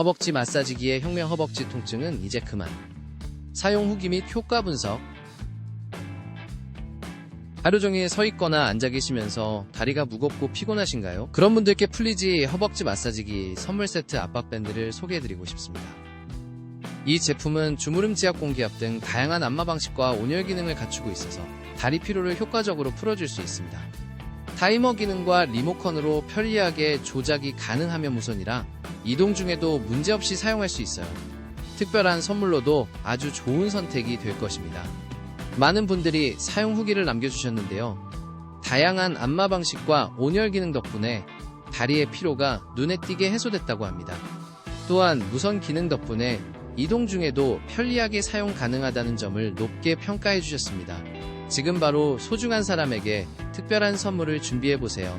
허벅지 마사지기의 혁명 허벅지 통증은 이제 그만. 사용 후기 및 효과 분석. 하루 종일 서 있거나 앉아 계시면서 다리가 무겁고 피곤하신가요? 그런 분들께 플리지 허벅지 마사지기 선물 세트 압박밴드를 소개해드리고 싶습니다. 이 제품은 주무름 지압 공기압 등 다양한 안마 방식과 온열 기능을 갖추고 있어서 다리 피로를 효과적으로 풀어줄 수 있습니다. 타이머 기능과 리모컨으로 편리하게 조작이 가능하며 무선이라 이동 중에도 문제없이 사용할 수 있어요. 특별한 선물로도 아주 좋은 선택이 될 것입니다. 많은 분들이 사용 후기를 남겨주셨는데요. 다양한 안마 방식과 온열 기능 덕분에 다리의 피로가 눈에 띄게 해소됐다고 합니다. 또한 무선 기능 덕분에 이동 중에도 편리하게 사용 가능하다는 점을 높게 평가해 주셨습니다. 지금 바로 소중한 사람에게 특별한 선물을 준비해 보세요.